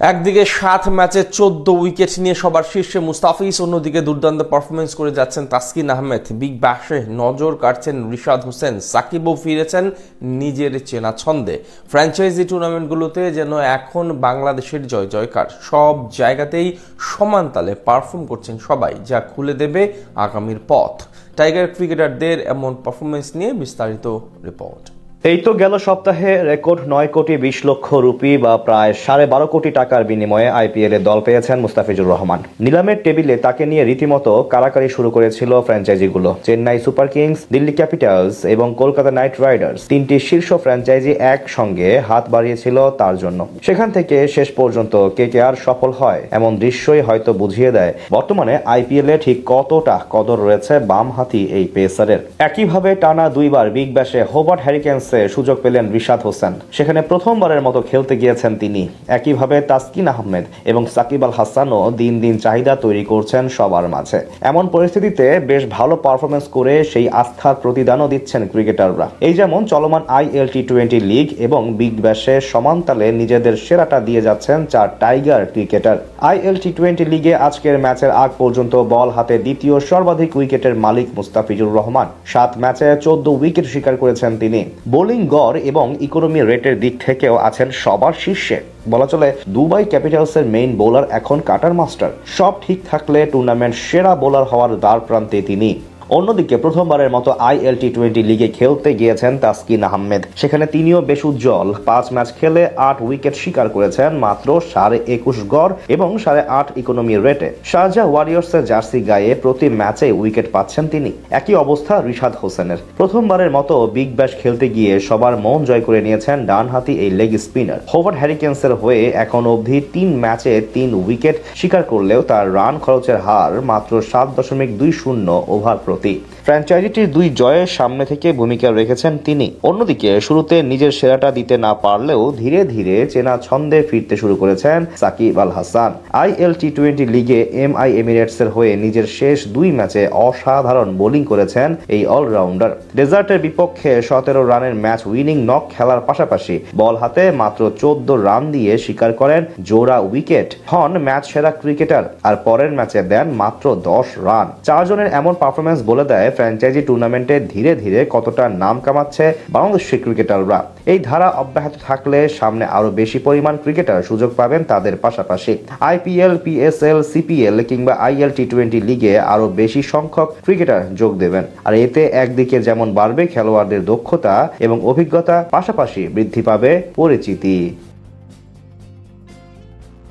একদিকে সাত ম্যাচে চোদ্দ উইকেট নিয়ে সবার শীর্ষে মুস্তাফিজ, অন্যদিকে দুর্দান্ত পারফরমেন্স করে যাচ্ছেন তাসকিন আহমেদ। বিগ ব্যাশে নজর কাটছেন রিশাদ হোসেন। সাকিবও ফিরেছেন নিজের চেনা ছন্দে। ফ্র্যাঞ্চাইজি টুর্নামেন্টগুলোতে যেন এখন বাংলাদেশের জয় জয়কার। সব জায়গাতেই সমান তালে পারফর্ম করছেন সবাই, যা খুলে দেবে আগামীর পথ। টাইগার ক্রিকেটারদের এমন পারফরমেন্স নিয়ে বিস্তারিত রিপোর্ট এই তো গেল সপ্তাহে রেকর্ড নয় কোটি বিশ লক্ষ রুপি বা প্রায় সাড়ে বারো কোটি টাকার বিনিময়ে আইপিএল এ দল পেয়েছেন মুস্তাফিজুর রহমান। নিলামের টেবিলে তাকে নিয়ে রীতিমতো কারাকারি শুরু করেছিল ফ্র্যাঞ্চাইজিগুলো। Chennai super kings, Delhi capitals এবং কলকাতা নাইট রাইডার্স তিনটি শীর্ষ ফ্র্যাঞ্চাইজি একসঙ্গে হাত বাড়িয়েছিল তার জন্য। সেখান থেকে শেষ পর্যন্ত কে কে আর সফল হয় এমন দৃশ্যই হয়তো বুঝিয়ে দেয় বর্তমানে আইপিএল এ ঠিক কতটা কদর রয়েছে বাম হাতি এই পেসারের। একইভাবে টানা দুইবার বিগ ব্যাশে হোবার্ট হ্যারিকেন্সে সুযোগ পেলেন রিশাদ হোসেন। সেখানে প্রথমবারের মতো খেলতে গিয়েছেন তিনি। একইভাবে তাসকিন আহমেদ এবং সাকিব আল হাসানও দিন দিন চাহিদা তৈরি করছেন সবার মাঝে। এমন পরিস্থিতিতে বেশ ভালো পারফরমেন্স করে সেই আস্থার প্রতিদানও দিচ্ছেন ক্রিকেটাররা। এই যেমন চলমান আইএল টি টোয়েন্টি লিগ এবং বিগ ব্যাশে সমান তালে নিজেদের সেরাটা দিয়ে যাচ্ছেন চার tiger cricketer. IL T twenty লিগে আজকের ম্যাচের আগ পর্যন্ত বল হাতে দ্বিতীয় সর্বাধিক উইকেটের মালিক মুস্তাফিজুর রহমান। সাত ম্যাচে চোদ্দ উইকেট শিকার করেছেন তিনি। বোলিং গড় এবং ইকোনমি রেটের দিক থেকেও আছেন সবার শীর্ষে। বলা চলে, দুবাই ক্যাপিটালসের মেইন বোলার এখন কাটার মাস্টার সব ঠিক থাকলে টুর্নামেন্ট সেরা বোলার হওয়ার দ্বার প্রান্তে তিনি। অন্যদিকে প্রথমবারের মতো আইএল টি টোয়েন্টি লিগে খেলতে গিয়েছেন তাসকিন আহমেদ। সেখানে তিনিও বেশ উজ্জ্বল। পাঁচ ম্যাচ খেলে আট উইকেট শিকার করেছেন মাত্র সাড়ে একুশ গড় এবং সাড়ে আট ইকোনমি রেটে শারজা ওয়ারিয়র্সের জার্সি গায়ে প্রতি ম্যাচে উইকেট পাচ্ছেন তিনি। একই অবস্থা রিশাদ হোসেনের। প্রথমবারের মতো বিগ ব্যাশ খেলতে গিয়ে সবার মন জয় করে নিয়েছেন ডানহাতি এই লেগ স্পিনার হোভার্ড হ্যারিকেন্সের হয়ে এখন অবধি তিন ম্যাচে তিন উইকেট শিকার করলেও তার রান খরচের হার মাত্র সাত দশমিক দুই শূন্য ওভার প্রতি ফ্র্যাঞ্চাইজিটির দুই জয়ের সামনে থেকে ভূমিকা রেখেছেন তিনি। অন্যদিকে, শুরুতে নিজের সেরাটা দিতে না পারলেও ধীরে ধীরে চেনা ছন্দে ফিরতে শুরু করেছেন Shakib Al Hasan. IL T twenty লিগে এম আই এমিরেটস এর হয়ে নিজের শেষ দুই ম্যাচে অসাধারণ বোলিং করেছেন এই অলরাউন্ডার। ডেজার্টের বিপক্ষে সতেরো রানের ম্যাচ উইনিং নক খেলার পাশাপাশি বল হাতে মাত্র চোদ্দ রান দিয়ে শিকার করেন জোড়া উইকেট। হন ম্যাচ সেরা ক্রিকেটার, আর পরের ম্যাচে দেন মাত্র দশ রান। চারজনের এমন পারফরমেন্স বলে দেয় ফ্র্যাঞ্চাইজি টুর্নামেন্টে ধীরে ধীরে কতটা নাম কামাচ্ছে বাংলাদেশি ক্রিকেটাররা এই ধারা অব্যাহত থাকলে সামনে আরও বেশি পরিমাণ ক্রিকেটার সুযোগ পাবেন তাদের পাশাপাশি। আইপিএল পিএসএল সিপিএল কিংবা আইএল টি টোয়েন্টি লিগে আরও বেশি সংখ্যক ক্রিকেটার যোগ দেবেন। আর এতে একদিকে যেমন বাড়বে খেলোয়াড়দের দক্ষতা এবং অভিজ্ঞতা, পাশাপাশি বৃদ্ধি পাবে পরিচিতি।